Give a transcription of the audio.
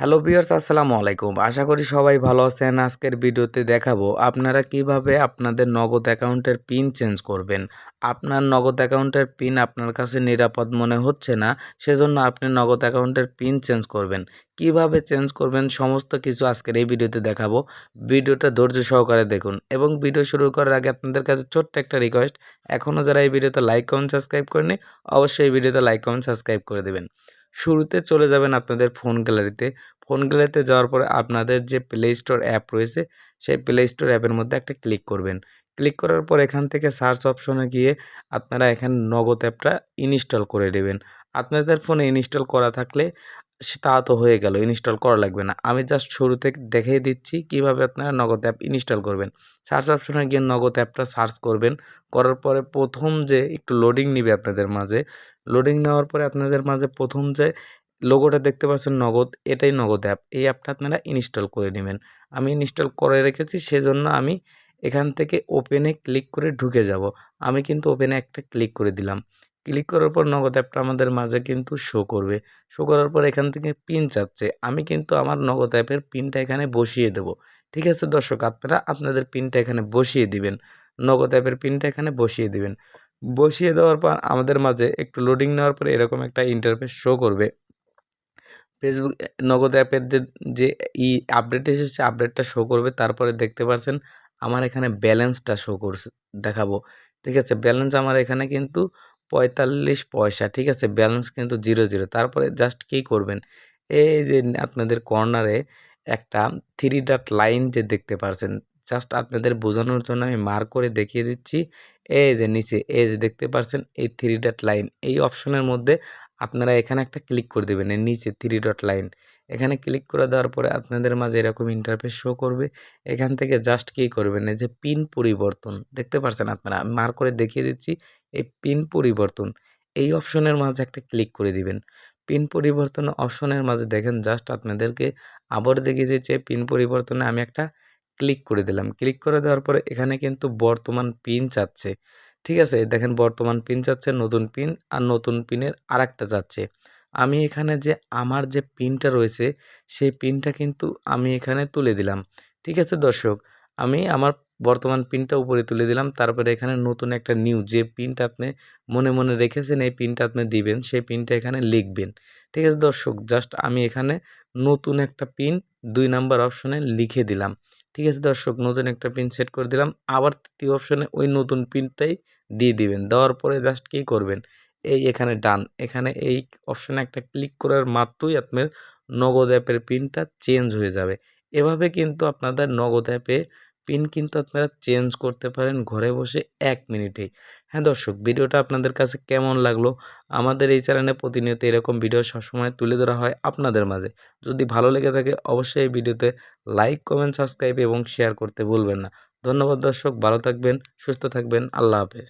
Hello viewers, আসসালামু আলাইকুম। আশা করি সবাই ভালো আছেন। আজকের ভিডিওতে দেখাবো আপনারা কীভাবে আপনাদের নগদ অ্যাকাউন্টের পিন চেঞ্জ করবেন। আপনার নগদ অ্যাকাউন্টের পিন আপনার কাছে নিরাপদ মনে হচ্ছে না, সেজন্য আপনি নগদ অ্যাকাউন্টের পিন চেঞ্জ করবেন। কীভাবে চেঞ্জ করবেন সমস্ত কিছু আজকের এই ভিডিওতে দেখাবো। ভিডিওটা ধৈর্য সহকারে দেখুন এবং ভিডিও শুরু করার আগে আপনাদের কাছে ছোট্ট একটা রিকোয়েস্ট এখনও যারা এই ভিডিওতে লাইক কমেন্ট সাবস্ক্রাইব করেনি অবশ্যই এই ভিডিওতে লাইক কমেন্ট সাবস্ক্রাইব করে দেবেন। শুরুতে চলে যাবেন আপনাদের ফোন গ্যালারিতে। ফোন গ্যালারিতে যাওয়ার পরে আপনাদের যে প্লে স্টোর অ্যাপ রয়েছে, সেই প্লে স্টোর অ্যাপের মধ্যে একটা ক্লিক করবেন। ক্লিক করার পর এখান থেকে সার্চ অপশনে গিয়ে আপনারা এখানে নগদ অ্যাপটা ইনস্টল করে নেবেন। আপনাদের ফোনে ইনস্টল করা থাকলে তা তো হয়ে গেল, ইনস্টল করা লাগবে না। আমি জাস্ট শুরু থেকে দেখিয়ে দিচ্ছি কীভাবে আপনারা নগদ অ্যাপ ইনস্টল করবেন। সার্চ অপশনে গিয়ে নগদ অ্যাপটা সার্চ করবেন। করার পরে প্রথম যে একটু লোডিং নিবে আপনাদের মাঝে লোডিং নেওয়ার পরে আপনাদের মাঝে প্রথম যে লোগোটা দেখতে পাচ্ছেন নগদ, এটাই নগদ অ্যাপ এই অ্যাপটা আপনারা ইনস্টল করে নেবেন। আমি ইনস্টল করে রেখেছি, সেজন্য আমি এখান থেকে ওপেনে ক্লিক করে ঢুকে যাব। আমি কিন্তু ওপেনে একটা ক্লিক করে দিলাম। ক্লিক করার পর নগদ অ্যাপটা আমাদের মাঝে কিন্তু শো করবে। শো করার পর এখান থেকে পিন চাচ্ছে। আমি কিন্তু আমার নগদ অ্যাপের পিনটা এখানে বসিয়ে দেব। ঠিক আছে দর্শক, আপনারা আপনাদের পিনটা এখানে বসিয়ে দিবেন। নগদ অ্যাপের পিনটা এখানে বসিয়ে দিবেন। বসিয়ে দেওয়ার পর আমাদের মাঝে একটু লোডিং নেওয়ার পরে এরকম একটা ইন্টারফেস শো করবে। ফেসবুক নগদ অ্যাপের যে যে ই আপডেট এসেছে আপডেটটা শো করবে। তারপরে দেখতে পাচ্ছেন আমার এখানে ব্যালেন্সটা শো করছে, দেখাবো। ঠিক আছে ব্যালেন্স আমার এখানে কিন্তু পঁয়তাল্লিশ পয়সা, ঠিক আছে? ব্যালেন্স কিন্তু জিরো জিরো তারপরে জাস্ট কী করবেন? এই যে আপনাদের কর্নারে একটা থ্রি ডাট লাইন যে দেখতে পারছেন জাস্ট আপনাদের বোঝানোর জন্য আমি মার করে দেখিয়ে দিচ্ছি। এই যে নিচে, এই যে দেখতে পাচ্ছেন এই থ্রি ডট লাইন এই অপশনের মধ্যে আপনারা এখানে একটা ক্লিক করে দেবেন, এর নিচে থ্রি ডট লাইন এখানে ক্লিক করে দেওয়ার পরে আপনাদের মাঝে এরকম ইন্টারফেস শো করবে। এখান থেকে জাস্ট কী করবেন, এই যে পিন পরিবর্তন, দেখতে পাচ্ছেন আপনারা? আমি মার করে দেখিয়ে দিচ্ছি, এই পিন পরিবর্তন, এই অপশনের মাঝে একটা ক্লিক করে দিবেন। পিন পরিবর্তন অপশনের মাঝে দেখেন জাস্ট আপনাদেরকে আবার দেখিয়ে দিচ্ছে পিন পরিবর্তনে আমি একটা ক্লিক করে দিলাম। ক্লিক করে দেওয়ার পরে এখানে কিন্তু বর্তমান পিন চাচ্ছে। ঠিক আছে? দেখেন বর্তমান পিন চাচ্ছে নতুন পিন আর নতুন পিনের আর একটা আমি এখানে যে আমার যে পিনটা রয়েছে, সেই পিনটা কিন্তু আমি এখানে তুলে দিলাম। ঠিক আছে দর্শক? আমি আমার বর্তমান পিনটা উপরে তুলে দিলাম। তারপরে এখানে নতুন একটা নিউ যে পিনটা আপনি মনে মনে রেখেছেন, এই পিনটা আপনি দিবেন, সেই পিনটা এখানে লিখবেন। ঠিক আছে দর্শক? জাস্ট আমি এখানে নতুন একটা পিন দুই নাম্বার অপশনে লিখে দিলাম। ঠিক আছে দর্শক, নতুন একটা পিন সেট করে দিলাম। আবার তৃতীয় অপশনে ওই নতুন পিনটাই দিয়ে দিবেন। দেওয়ার পরে জাস্ট কী করবেন? এই এখানে ডান এখানে এই অপশানে একটা ক্লিক করার মাত্রই আপনার নগদ অ্যাপের পিনটা চেঞ্জ হয়ে যাবে। এভাবে কিন্তু আপনাদের নগদ অ্যাপে পিন কিন্তু আপনারা চেঞ্জ করতে পারেন ঘরে বসে এক মিনিটে। হ্যাঁ দর্শক, ভিডিওটা আপনাদের কাছে কেমন লাগল? আমাদের এই চ্যানেলে প্রতিনিয়ত এরকম ভিডিও সবসময় তুলে ধরা হয় আপনাদের মাঝে। যদি ভালো লেগে থাকে, অবশ্যই এই ভিডিওতে লাইক, কমেন্ট, সাবস্ক্রাইব এবং শেয়ার করতে ভুলবেন না। ধন্যবাদ, দর্শক। ভালো থাকবেন, সুস্থ থাকবেন। আল্লাহ হাফেজ।